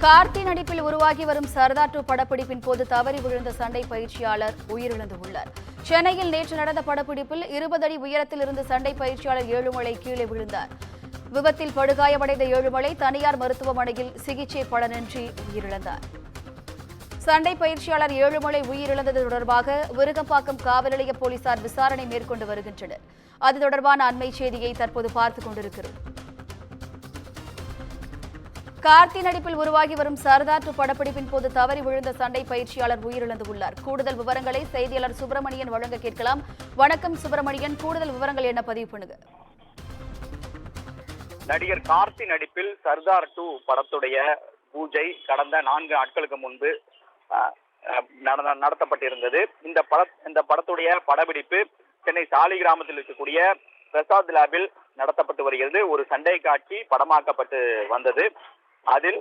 கார்த்தி நடிப்பில் உருவாகி வரும் சர்தார் டூ படப்பிடிப்பின் போது தவறி விழுந்த சண்டை பயிற்சியாளர் உயிரிழந்துள்ளார். சென்னையில் நேற்று நடந்த படப்பிடிப்பில் இருபது அடி உயரத்தில் இருந்து சண்டை பயிற்சியாளர் ஏழுமலை கீழே விழுந்தார். விபத்தில் படுகாயமடைந்த ஏழுமலை தனியார் மருத்துவமனையில் சிகிச்சை பலனின்றி உயிரிழந்தார். சண்டை பயிற்சியாளர் ஏழுமலை உயிரிழந்தது தொடர்பாக விருகம்பாக்கம் காவல் நிலைய போலீசார் விசாரணை மேற்கொண்டு வருகின்றனர். அது தொடர்பான அண்மை செய்தியை தற்போது பார்த்துக் கொண்டிருக்கிறோம். கார்த்தி நடிப்பில் உருவாகி வரும் சர்தார் படப்பிடிப்பின் போது தவறி விழுந்த சண்டை பயிற்சியாளர் உயிரிழந்துள்ளார். கூடுதல் விவரங்களை செய்தியாளர் சுப்பிரமணியன் வழங்க கேட்கலாம். வணக்கம் சுப்பிரமணியன். கூடுதல் விவரங்கள் என்ன பதிவு பண்ணுங்க நடிகர் கார்த்தி நடிப்பில் சர்தார் டூ படத்துடைய பூஜை கடந்த நான்கு நாட்களுக்கு முன்பு அஹ், அஹ், நடத்தப்பட்டிருந்தது. இந்த பட இந்த படத்துடைய படப்பிடிப்பு சென்னை சாலி கிராமத்தில் இருக்கக்கூடிய பிரசாத் லேபில் நடத்தப்பட்டு வருகிறது. ஒரு சண்டை காட்சி படமாக்கப்பட்டு வந்தது. அதில்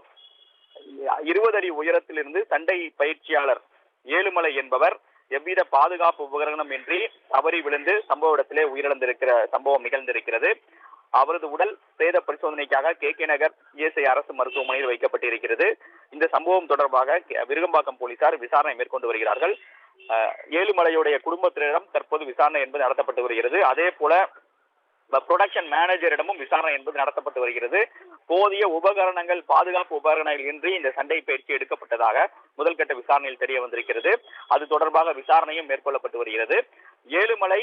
இருபது அடி உயரத்திலிருந்து சண்டை பயிற்சியாளர் ஏழுமலை என்பவர் எவ்வித பாதுகாப்பு உபகரணம் இன்றி தவறி விழுந்து சம்பவ இடத்திலே உயிரிழந்திருக்கிற சம்பவம் நிகழ்ந்திருக்கிறது. அவரது உடல் பிரேத பரிசோதனைக்காக கே கே நகர் இஎஸ்ஐ அரசு மருத்துவமனையில் வைக்கப்பட்டிருக்கிறது. இந்த சம்பவம் தொடர்பாக விருகம்பாக்கம் போலீசார் விசாரணை மேற்கொண்டு வருகிறார்கள். ஏழுமலையுடைய குடும்பத்தினரிடம் தற்போது விசாரணை என்பது நடத்தப்பட்டு வருகிறது. அதே போல ப்ரொடக்ஷன் மேனேஜரிடமும் விசாரணை என்பது நடத்தப்பட்டு வருகிறது. போதிய உபகரணங்கள் பாதுகாப்பு உபகரணங்கள் இன்றி இந்த சண்டை பயிற்சி எடுக்கப்பட்டதாக முதல்கட்ட விசாரணையில் தெரிய வந்திருக்கிறது. அது தொடர்பாக விசாரணையும் மேற்கொள்ளப்பட்டு வருகிறது. ஏழுமலை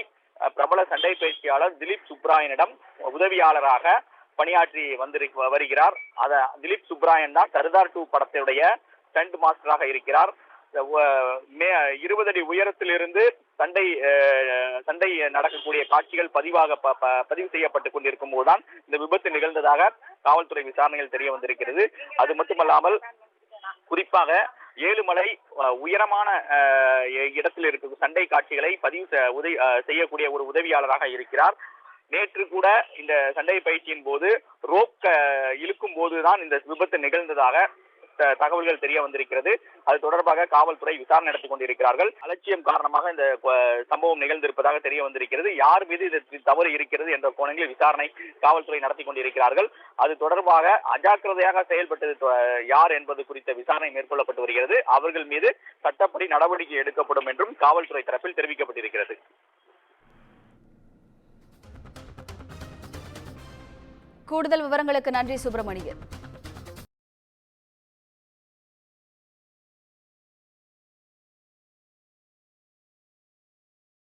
பிரபல சண்டை பயிற்சியாளர் திலீப் சுப்ராயனிடம் உதவியாளராக பணியாற்றி வந்திரு வருகிறார். அத திலீப் சுப்ராயன் தான் சர்தார் டூ படத்துடைய ஸ்டண்ட் மாஸ்டராக இருக்கிறார். மே இருபது அடி உயரத்திலிருந்து சண்டை சண்டை நடக்கக்கூடிய காட்சிகள் பதிவாக ப- ப- பதிவு செய்யப்பட்டு கொண்டிருக்கும் போதுதான் இந்த விபத்து நிகழ்ந்ததாக காவல்துறை விசாரணையில் தெரிய வந்திருக்கிறது. அது மட்டுமல்லாமல் குறிப்பாக ஏழுமலை உயரமான இடத்தில் இருக்கும் சண்டை காட்சிகளை பதிவு உதவி செய்யக்கூடிய ஒரு உதவியாளராக இருக்கிறார். நேற்று கூட இந்த சண்டை பயிற்சியின் போது ரோப் இழுக்கும் போதுதான் இந்த விபத்து நிகழ்ந்ததாக தகவல்கள் தெரிய வந்திருக்கிறது. அது தொடர்பாக காவல்துறை விசாரணை நடத்தி கொண்டிருக்கிறார்கள். அலட்சியம் காரணமாக இந்த சம்பவம் நிகழ்ந்திருப்பதாக தெரிய வந்திருக்கிறது. யார் மீது இது தவறு இருக்கிறது என்ற கோணங்களில் விசாரணை காவல்துறை நடத்தி கொண்டிருக்கிறார்கள். அது தொடர்பாக அஜாக்கிரதையாக செயல்பட்டது யார் என்பது குறித்த விசாரணை மேற்கொள்ளப்பட்டு வருகிறது. அவர்கள் மீது சட்டப்படி நடவடிக்கை எடுக்கப்படும் என்றும் காவல்துறை தரப்பில் தெரிவிக்கப்பட்டிருக்கிறது. கூடுதல் விவரங்களுக்கு நன்றி சுப்பிரமணியன்.